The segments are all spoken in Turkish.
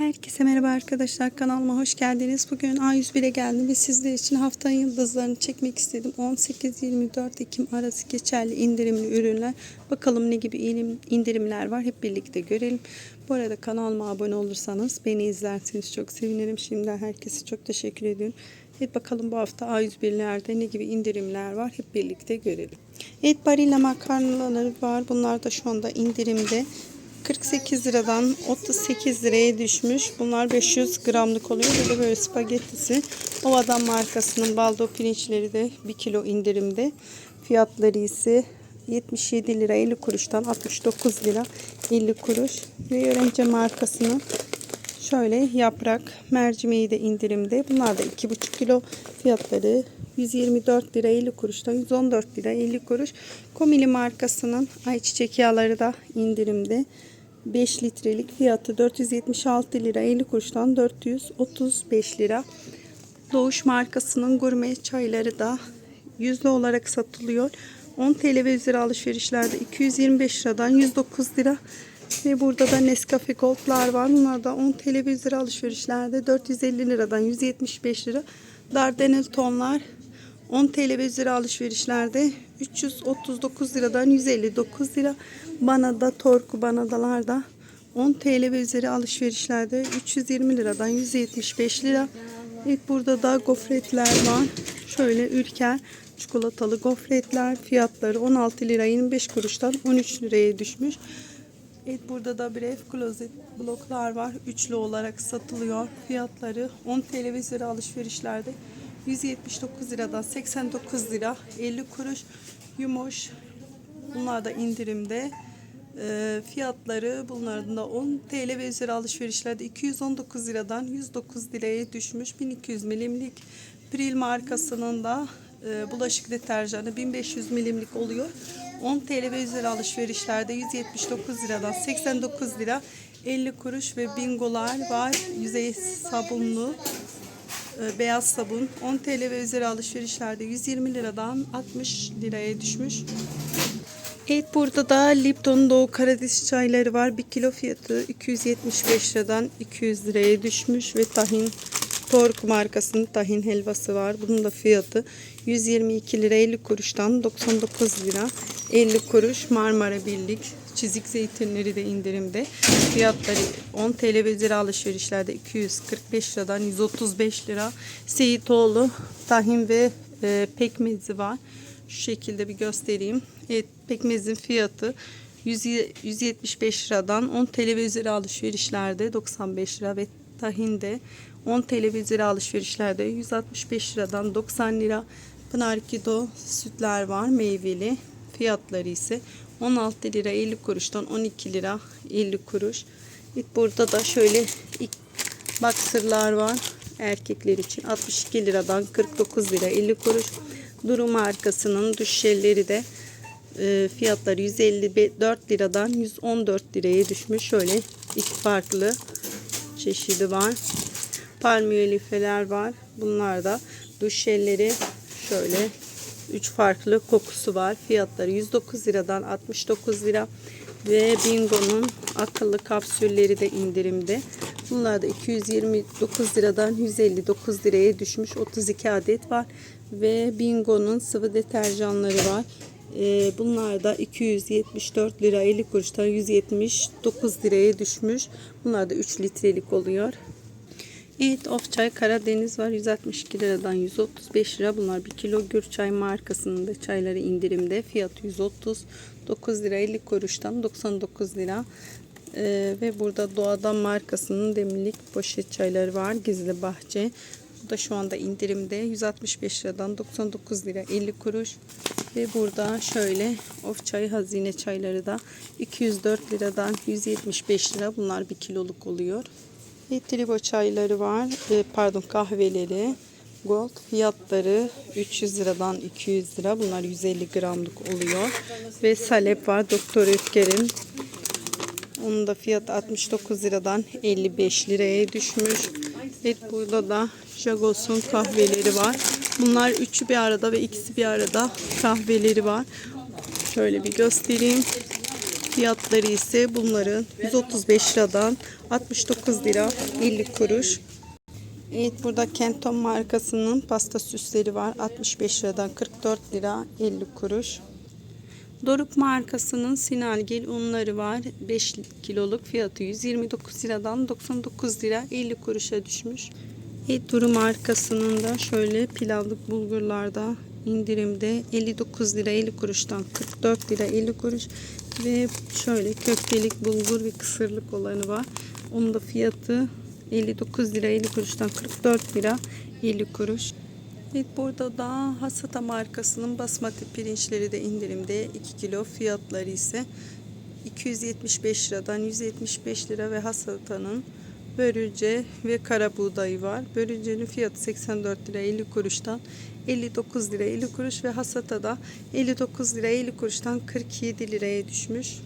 Herkese merhaba arkadaşlar kanalıma hoş geldiniz. Bugün A101'e geldim ve sizler için haftanın yıldızlarını çekmek istedim. 18-24 Ekim arası geçerli indirimli ürünler. Bakalım ne gibi indirimler var hep birlikte görelim. Bu arada kanalıma abone olursanız beni izlerseniz çok sevinirim. Şimdiden herkese çok teşekkür ediyorum. Evet bakalım bu hafta A101'lerde ne gibi indirimler var hep birlikte görelim. Evet barilla makarnaları var. Bunlar da şu anda indirimde. 48 liradan 38 liraya düşmüş. Bunlar 500 gramlık oluyor. Bir de böyle spagettisi. Ovadan markasının baldo pirinçleri de 1 kilo indirimde. Fiyatları ise 77 lira 50 kuruştan 69 lira 50 kuruş. Ve Yörence markasının şöyle yaprak mercimeği de indirimde. Bunlar da 2,5 kilo fiyatları 124 lira 50 kuruştan 114 lira 50 kuruş. Komili markasının ayçiçek yağları da indirimde. 5 litrelik fiyatı 476 lira 50 kuruştan 435 lira. Doğuş markasının gurme çayları da yüzde olarak satılıyor. 10 TL ve üzeri alışverişlerde 225 liradan 109 lira. Ve burada da Nescafe Gold'lar var. Bunlar da 10 TL ve üzeri alışverişlerde 450 liradan 175 lira. Dardanel tonlar 10 TL ve üzeri alışverişlerde 339 liradan 159 lira. Banada torku banadalar da 10 TL ve üzeri alışverişlerde 320 liradan 175 lira. Evet burada da gofretler var. Şöyle ülker çikolatalı gofretler fiyatları 16 lira 25 kuruştan 13 liraya düşmüş. Evet burada da Bref Closet bloklar var. Üçlü olarak satılıyor. Fiyatları 10 TL ve üzeri alışverişlerde 179 liradan 89 lira 50 kuruş. Yumoş bunlar da indirimde. Ee, fiyatları bunların da 10 TL ve üzeri alışverişlerde 219 liradan 109 liraya düşmüş. 1200 milimlik Pril markasının da e, bulaşık deterjanı 1500 milimlik oluyor. 10 TL ve üzeri alışverişlerde 179 liradan 89 lira 50 kuruş ve bingolar var. Yüzey sabunlu e, beyaz sabun 10 TL ve üzeri alışverişlerde 120 liradan 60 liraya düşmüş. Evet burada da Lipton Doğu Karadeniz çayları var. 1 kilo fiyatı 275 liradan 200 liraya düşmüş ve tahin Tork markasının tahin helvası var. Bunun da fiyatı 122 lira 50 kuruştan 99 lira 50 kuruş Marmara Birlik çizik zeytinleri de indirimde. Fiyatları 10 TL ve üzeri alışverişlerde 245 liradan 135 lira. Seyitoğlu tahin ve e, pekmezi var. Şu şekilde bir göstereyim. Evet pekmezin fiyatı 100 175 liradan 10 TL ve üzeri alışverişlerde 95 lira ve tahin de 10 TL ve üzeri alışverişlerde 165 liradan 90 lira. Pınar Kido sütler var meyveli. Fiyatları ise 16 lira 50 kuruştan 12 lira 50 kuruş. Burada da şöyle ilk boxer'lar var erkekler için 62 liradan 49 lira 50 kuruş. Duru markasının duş jelleri de e, fiyatları 154 liradan 114 liraya düşmüş. Şöyle iki farklı çeşidi var. Palmiye lifeler var. Bunlar da duş jelleri şöyle 3 farklı kokusu var. Fiyatları 109 liradan 69 lira. Ve Bingo'nun akıllı kapsülleri de indirimde. Bunlar da 229 liradan 159 liraya düşmüş. 32 adet var. Ve Bingo'nun sıvı deterjanları var. Ee, bunlar da 274 lira 50 kuruştan 179 liraya düşmüş. Bunlar da 3 litrelik oluyor. Evet of çay Karadeniz var 162 liradan 135 lira. Bunlar 1 kilo Gürçay markasının da çayları indirimde. Fiyatı 139 lira 50 kuruştan 99 lira. Ee, ve burada Doğadan markasının demlik poşet çayları var. Gizli Bahçe. Bu da şu anda indirimde 165 liradan 99 lira 50 kuruş. Ve burada şöyle of çay hazine çayları da 204 liradan 175 lira. Bunlar 1 kiloluk oluyor. Ve tribo çayları var. E, pardon kahveleri. Gold fiyatları 300 liradan 200 lira. Bunlar 150 gramlık oluyor. Ve salep var. Doktor Ötker'in. Onun da fiyatı 69 liradan 55 liraya düşmüş. Evet burada da Jagos'un kahveleri var. Bunlar üçü bir arada ve ikisi bir arada kahveleri var. Şöyle bir göstereyim. Fiyatları ise bunların 135 liradan 69 lira 50 kuruş. Evet burada Kenton markasının pasta süsleri var. 65 liradan 44 lira 50 kuruş. Doruk markasının Sinalgil unları var. 5 kiloluk fiyatı 129 liradan 99 lira 50 kuruşa düşmüş. Evet Duru markasının da şöyle pilavlık bulgurlarda indirimde 59 lira 50 kuruştan 44 lira 50 kuruş ve şöyle köftelik bulgur ve kısırlık olanı var. Onun da fiyatı 59 lira 50 kuruştan 44 lira 50 kuruş. Evet burada da Hasata markasının basmati pirinçleri de indirimde 2 kilo fiyatları ise 275 liradan 175 lira ve Hasata'nın börülce ve kara buğdayı var. Börülcenin fiyatı 84 lira 50 kuruştan 59 lira 50 kuruş ve Hasata'da 59 lira 50 kuruştan 47 liraya düşmüş.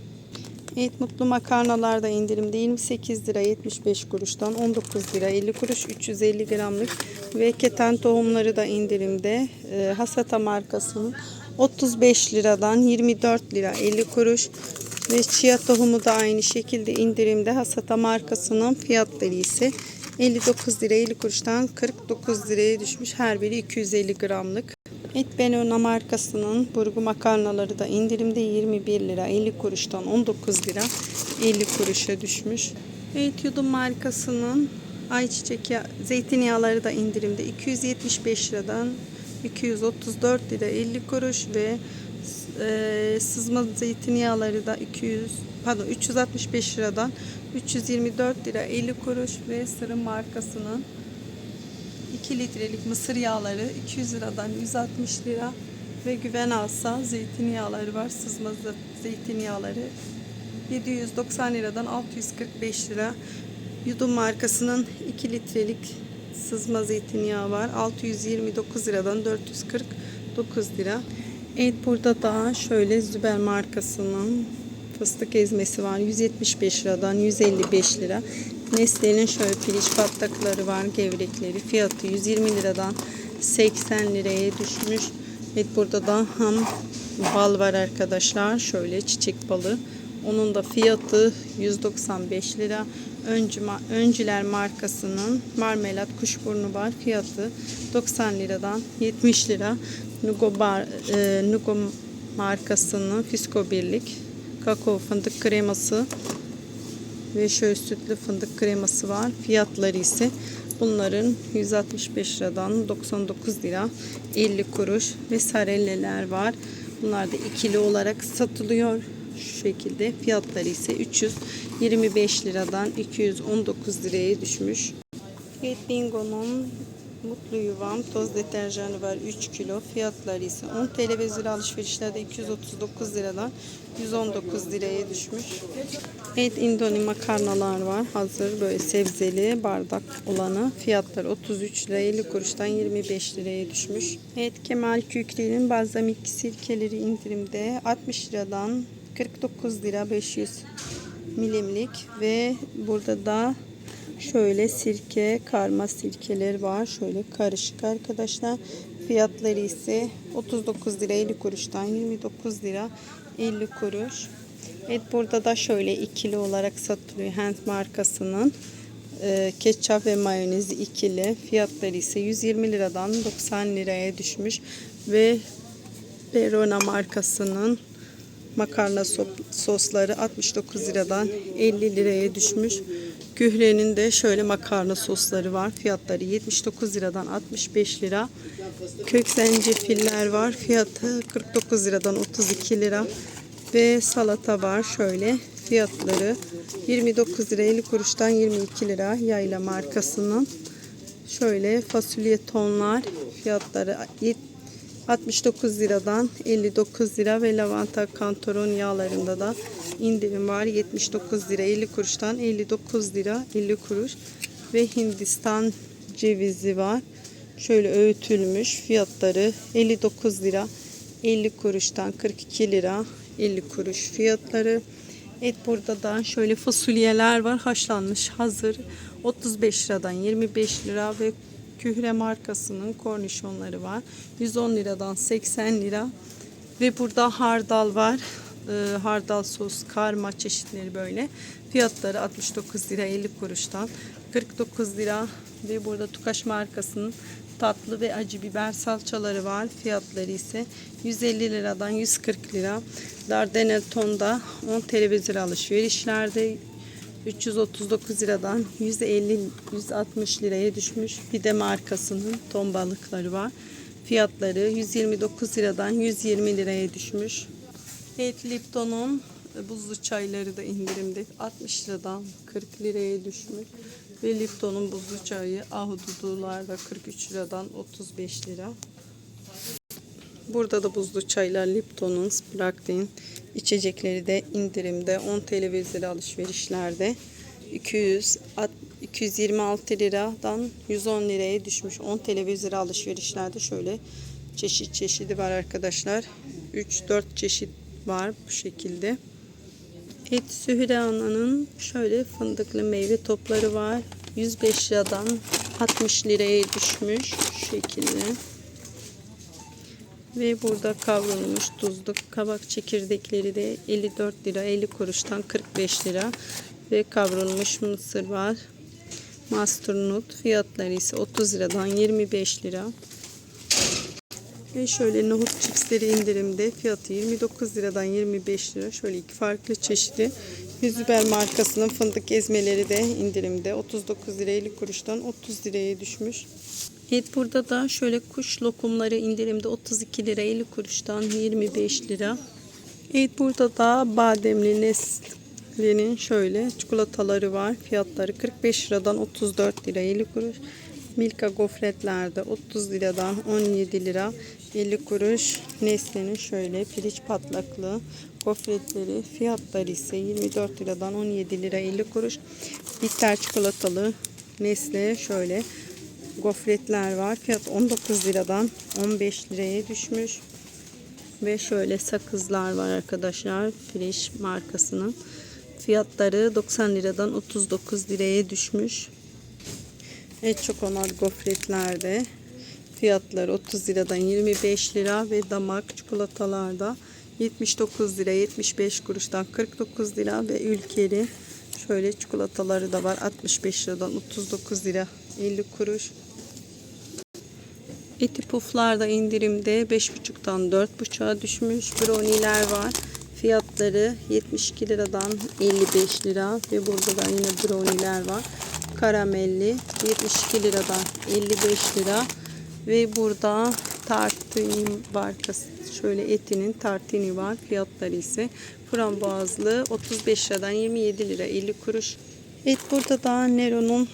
Evet mutlu makarnalar da indirimde 28 lira 75 kuruştan 19 lira 50 kuruş 350 gramlık ve keten tohumları da indirimde. E, Hasata markasının 35 liradan 24 lira 50 kuruş ve chia tohumu da aynı şekilde indirimde. Hasata markasının fiyatları ise 59 lira 50 kuruştan 49 liraya düşmüş her biri 250 gramlık. Et Benona markasının burgu makarnaları da indirimde 21 lira 50 kuruştan 19 lira 50 kuruşa düşmüş. Evet Yudum markasının ayçiçek yağı, zeytinyağları da indirimde 275 liradan 234 lira 50 kuruş ve e, sızma zeytinyağları da 200 pardon 365 liradan 324 lira 50 kuruş ve Sırım markasının 2 litrelik mısır yağları 200 liradan 160 lira ve güven alsa zeytinyağları var. Sızma zeytinyağları 790 liradan 645 lira. Yudum markasının 2 litrelik sızma zeytinyağı var. 629 liradan 449 lira. Evet burada da şöyle Züber markasının fıstık ezmesi var. 175 liradan 155 lira. Nestle'nin şöyle piliç patlakları var, gevrekleri. Fiyatı 120 liradan 80 liraya düşmüş. Evet burada da ham bal var arkadaşlar. Şöyle çiçek balı. Onun da fiyatı 195 lira. Öncü, Öncüler markasının marmelat kuşburnu var. Fiyatı 90 liradan 70 lira. Nugo, bar, e, Nugo markasının Fisko Birlik kakao fındık kreması ve şöyle sütlü fındık kreması var. Fiyatları ise bunların 165 liradan 99 lira 50 kuruş ve sarelleler var. Bunlar da ikili olarak satılıyor. Şu şekilde fiyatları ise 325 liradan 219 liraya düşmüş. Bingo'nun Mutlu Yuvam toz deterjanı var 3 kilo. Fiyatları ise 10 TL ve zira alışverişlerde 239 liradan 119 liraya düşmüş. Evet Indoni makarnalar var. Hazır böyle sebzeli bardak olanı. Fiyatları 33 lira 50 kuruştan 25 liraya düşmüş. Evet Kemal Kükri'nin balzamik sirkeleri indirimde 60 liradan 49 lira 500 milimlik ve burada da Şöyle sirke, karma sirkeler var. Şöyle karışık arkadaşlar. Fiyatları ise 39 lira 50 kuruştan 29 lira 50 kuruş. Evet burada da şöyle ikili olarak satılıyor. Hand markasının e, ketçap ve mayonezi ikili. Fiyatları ise 120 liradan 90 liraya düşmüş. Ve Verona markasının makarna sosları 69 liradan 50 liraya düşmüş. Gühre'nin de şöyle makarna sosları var. Fiyatları 79 liradan 65 lira. Kök zencefiller var. Fiyatı 49 liradan 32 lira. Ve salata var şöyle. Fiyatları 29 lira 50 kuruştan 22 lira. Yayla markasının. Şöyle fasulye tonlar. Fiyatları 69 liradan 59 lira ve lavanta kantaron yağlarında da indirim var. 79 lira 50 kuruştan 59 lira 50 kuruş ve Hindistan cevizi var. Şöyle öğütülmüş fiyatları 59 lira 50 kuruştan 42 lira 50 kuruş fiyatları. Et burada da şöyle fasulyeler var haşlanmış hazır 35 liradan 25 lira ve Kühre markasının kornişonları var. 110 liradan 80 lira. Ve burada hardal var. E, hardal sos, karma çeşitleri böyle. Fiyatları 69 lira 50 kuruştan 49 lira ve burada Tukaş markasının tatlı ve acı biber salçaları var. Fiyatları ise 150 liradan 140 lira. Dardanel tonda 10 televizyon alışverişlerde 339 liradan 150 160 liraya düşmüş. Bir de markasının ton balıkları var. Fiyatları 129 liradan 120 liraya düşmüş. Evet Lipton'un buzlu çayları da indirimde 60 liradan 40 liraya düşmüş. Ve Lipton'un buzlu çayı ahududularda 43 liradan 35 lira. Burada da buzlu çaylar Lipton'un Sparkling içecekleri de indirimde 10 TL ve alışverişlerde 200 at- 226 liradan 110 liraya düşmüş 10 TL ve üzeri alışverişlerde şöyle çeşit çeşidi var arkadaşlar 3-4 çeşit var bu şekilde Et Sühre Ana'nın şöyle fındıklı meyve topları var 105 liradan 60 liraya düşmüş şu şekilde ve burada kavrulmuş tuzlu kabak çekirdekleri de 54 lira 50 kuruştan 45 lira ve kavrulmuş mısır var. Masternut fiyatları ise 30 liradan 25 lira. Şöyle nohut çipsleri indirimde fiyatı 29 liradan 25 lira. Şöyle iki farklı çeşidi. Yüzüber markasının fındık ezmeleri de indirimde 39 lira 50 kuruştan 30 liraya düşmüş. Evet burada da şöyle kuş lokumları indirimde 32 lira 50 kuruştan 25 lira. Evet burada da bademli Nestle'nin şöyle çikolataları var. Fiyatları 45 liradan 34 lira 50 kuruş. Milka gofretlerde 30 liradan 17 lira 50 kuruş. Nestle'nin şöyle piliç patlaklı gofretleri fiyatları ise 24 liradan 17 lira 50 kuruş. Bitter çikolatalı Nestle şöyle gofretler var. Fiyat 19 liradan 15 liraya düşmüş. Ve şöyle sakızlar var arkadaşlar. Fresh markasının. Fiyatları 90 liradan 39 liraya düşmüş. Et çokonat gofretlerde fiyatları 30 liradan 25 lira ve damak çikolatalarda 79 lira 75 kuruştan 49 lira ve ülkeli şöyle çikolataları da var 65 liradan 39 lira 50 kuruş. Eti puflarda indirimde 5.5'tan 4.5'a düşmüş. Brownie'ler var. Fiyatları 72 liradan 55 lira ve burada da yine brownie'ler var. Karamelli 72 liradan 55 lira ve burada tartini markası şöyle etinin tartini var. Fiyatları ise frambuazlı 35 liradan 27 lira 50 kuruş. Et burada da Nero'nun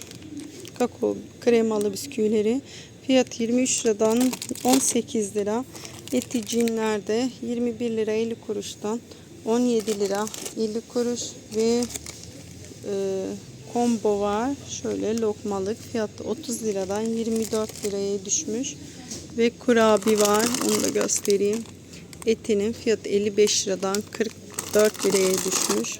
kakao kremalı bisküvileri fiyat 23 liradan 18 lira. Eti cinlerde 21 lira 50 kuruştan 17 lira 50 kuruş ve e, combo var. Şöyle lokmalık fiyatı 30 liradan 24 liraya düşmüş. Ve kurabi var. Onu da göstereyim. Etinin fiyatı 55 liradan 44 liraya düşmüş.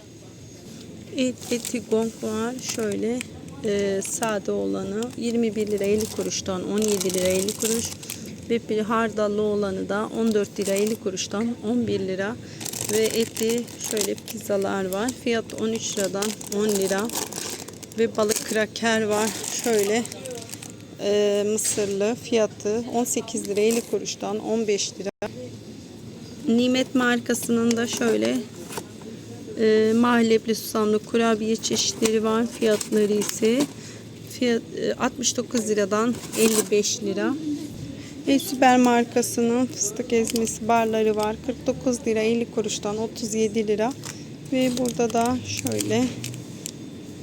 Et, eti gong var. Şöyle e, sade olanı 21 lira 50 kuruştan 17 lira 50 kuruş. Ve bir hardallı olanı da 14 lira 50 kuruştan 11 lira. Ve eti şöyle pizzalar var. Fiyat 13 liradan 10 lira. Ve balık kraker var. Şöyle e, mısırlı fiyatı 18 lira 50 kuruştan 15 lira. Nimet markasının da şöyle e, mahallepli susamlı kurabiye çeşitleri var. Fiyatları ise fiyat, e, 69 liradan 55 lira. Ve Süper markasının fıstık ezmesi barları var. 49 lira 50 kuruştan 37 lira. Ve burada da şöyle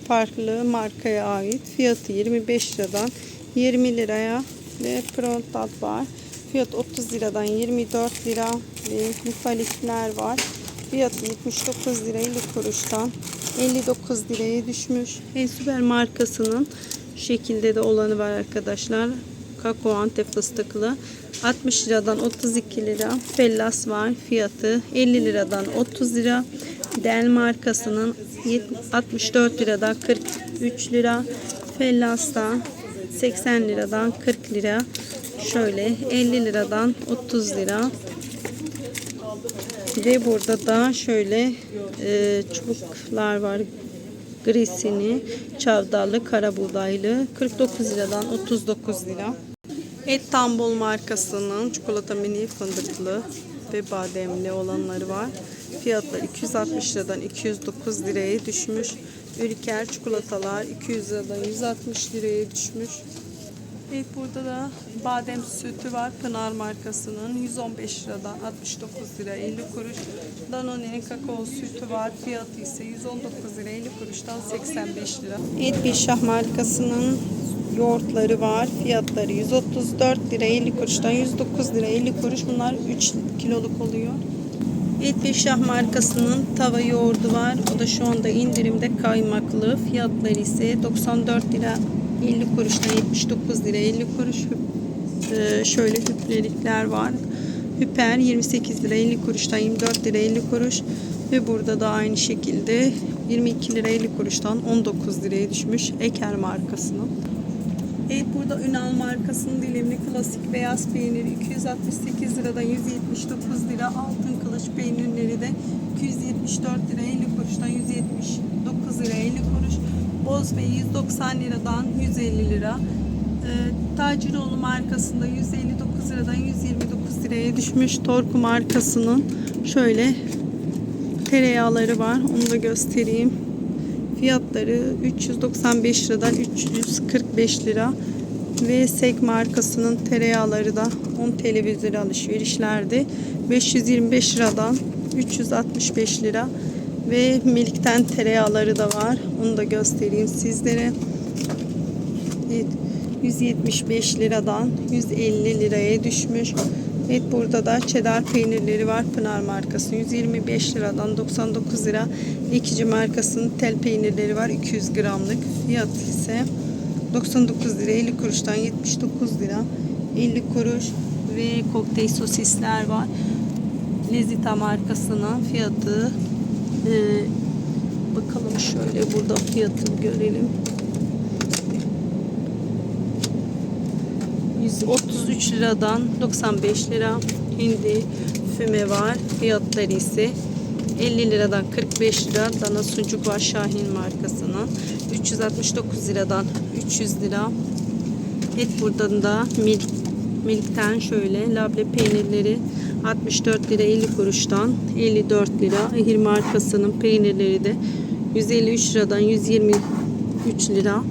farklı markaya ait fiyatı 25 liradan 20 liraya ve prontat var. Fiyat 30 liradan 24 lira ve mufalikler var. Fiyatı 79 lira 50 kuruştan 59 liraya düşmüş. Süper markasının şekilde de olanı var arkadaşlar. Kakao antep fıstıklı 60 liradan 32 lira. Fellas var. Fiyatı 50 liradan 30 lira. Del markasının 64 liradan 43 lira. Fellas'ta 80 liradan 40 lira. Şöyle 50 liradan 30 lira. Ve burada da şöyle e, çubuklar var. Grisini, çavdarlı, kara buğdaylı 49 liradan 39 lira. Et Tambol markasının çikolata mini fındıklı ve bademli olanları var. Fiyatlar 260 liradan 209 liraya düşmüş. Ülker çikolatalar 200 liradan 160 liraya düşmüş. Evet burada da badem sütü var Pınar markasının 115 liradan 69 lira 50 kuruş. Danone'nin kakao sütü var fiyatı ise 119 lira 50 kuruştan 85 lira. Etbişah markasının yoğurtları var fiyatları 134 lira 50 kuruştan 109 lira 50 kuruş bunlar 3 kiloluk oluyor. Etbişah markasının tava yoğurdu var. O da şu anda indirimde kaymaklı. Fiyatları ise 94 lira 50 kuruştan 79 lira 50 kuruş. Ee, şöyle hüplelikler var. Hüper 28 lira 50 kuruştan 24 lira 50 kuruş. Ve burada da aynı şekilde 22 lira 50 kuruştan 19 liraya düşmüş Eker markasının. Evet burada Ünal markasının dilimli klasik beyaz peyniri 268 liradan 179 lira. Altın kılıç peynirleri de 274 lira 50 kuruştan 179 lira 50 kuruş. Boz Bey 190 liradan 150 lira. Ee, Taciroğlu markasında 159 liradan 129 liraya düşmüş. Torku markasının şöyle tereyağları var. Onu da göstereyim. Fiyatları 395 liradan 345 lira ve Sek markasının tereyağları da 10 TL üzeri alışverişlerde 525 liradan 365 lira ve Milik'ten tereyağları da var. Onu da göstereyim sizlere. Evet, 175 liradan 150 liraya düşmüş. Evet burada da çedar peynirleri var Pınar markası 125 liradan 99 lira. Ekici markasının tel peynirleri var 200 gramlık. Fiyat ise 99 lira 50 kuruştan 79 lira 50 kuruş ve kokteyl sosisler var. Lezita markasının fiyatı e, bakalım şöyle burada fiyatını görelim. 133 liradan 95 lira hindi füme var. Fiyatları ise 50 liradan 45 lira. Dana sucuk var Şahin markasının. 369 liradan 300 lira. Et buradan da milk, milkten şöyle labne peynirleri 64 lira 50 kuruştan 54 lira. Ahir markasının peynirleri de 153 liradan 123 lira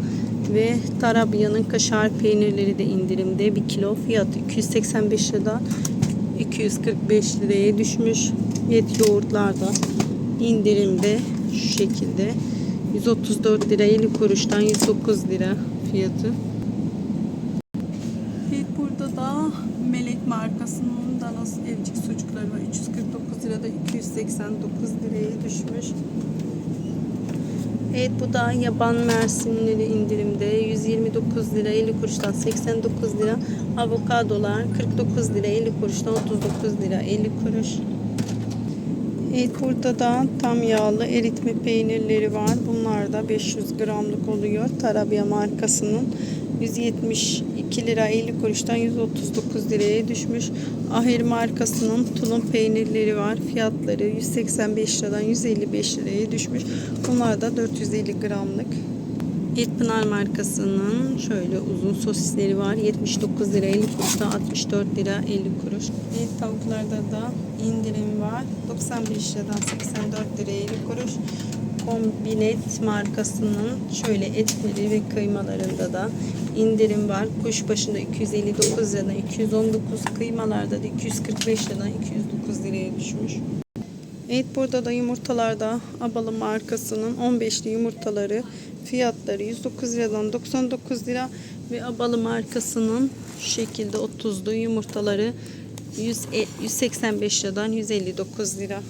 ve Tarabya'nın kaşar peynirleri de indirimde 1 kilo fiyatı 285 liradan 245 liraya düşmüş. Et yoğurtlar da indirimde şu şekilde 134 lira 50 kuruştan 109 lira fiyatı. Evet burada da Melek markasının danas evcik sucukları var. 349 lirada 289 liraya düşmüş. Evet bu da yaban mersinleri indirimde 129 lira 50 kuruştan 89 lira avokadolar 49 lira 50 kuruştan 39 lira 50 kuruş. Evet burada da tam yağlı eritme peynirleri var. Bunlar da 500 gramlık oluyor. Tarabya markasının 172 lira 50 kuruştan 139 liraya düşmüş. Ahir markasının tulum peynirleri var. Fiyatları 185 liradan 155 liraya düşmüş. Bunlar da 450 gramlık. Etpınar markasının şöyle uzun sosisleri var. 79 lira 50 kuruştan 64 lira 50 kuruş. Et tavuklarda da indirim var. 95 liradan 84 lira 50 kuruş. Kombinet markasının şöyle etleri ve kıymalarında da indirim var. Kuşbaşında 259 liradan 219, kıymalarda da 245 liradan 209 liraya düşmüş. Evet burada da yumurtalarda Abalı markasının 15'li yumurtaları fiyatları 109 liradan 99 lira ve Abalı markasının şu şekilde 30'lu yumurtaları 100, 185 liradan 159 lira.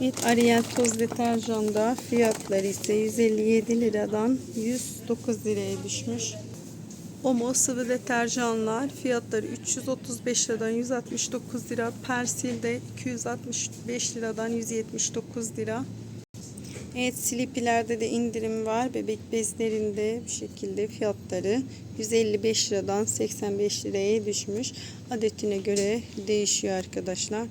Evet Ariel toz deterjanda fiyatları ise 157 liradan 109 liraya düşmüş. Omo sıvı deterjanlar fiyatları 335 liradan 169 lira. Persil'de 265 liradan 179 lira. Evet Sleepy'lerde de indirim var. Bebek bezlerinde bu şekilde fiyatları 155 liradan 85 liraya düşmüş. Adetine göre değişiyor arkadaşlar.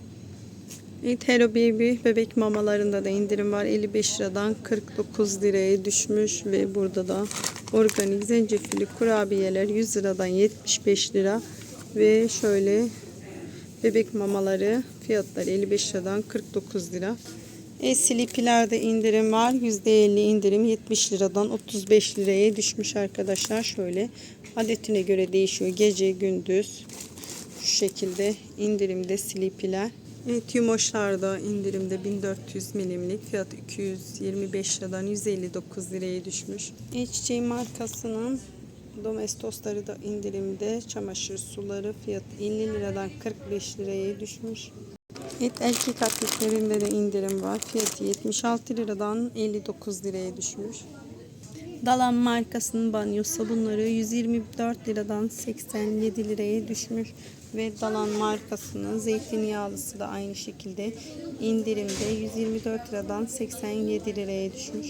Hello Baby bebek mamalarında da indirim var. 55 liradan 49 liraya düşmüş ve burada da organik zencefilli kurabiyeler 100 liradan 75 lira ve şöyle bebek mamaları fiyatları 55 liradan 49 lira. E, Sleepy'lerde indirim var. %50 indirim 70 liradan 35 liraya düşmüş arkadaşlar. Şöyle adetine göre değişiyor. Gece gündüz şu şekilde indirimde Sleepy'ler. Evet Yumoşlar'da indirimde 1400 milimlik fiyat 225 liradan 159 liraya düşmüş. HC markasının Domestosları da indirimde çamaşır suları fiyat 50 liradan 45 liraya düşmüş. Evet erkek atletlerinde de indirim var. Fiyatı 76 liradan 59 liraya düşmüş. Dalan markasının banyo sabunları 124 liradan 87 liraya düşmüş ve Dalan markasının zeytinyağlısı da aynı şekilde indirimde 124 liradan 87 liraya düşmüş.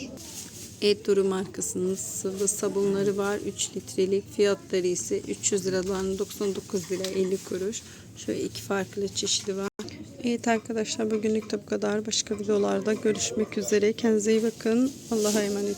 Eduru markasının sıvı sabunları var 3 litrelik fiyatları ise 300 liradan 99 lira 50 kuruş. Şöyle iki farklı çeşidi var. Evet arkadaşlar bugünlük de bu kadar. Başka videolarda görüşmek üzere. Kendinize iyi bakın. Allah'a emanet.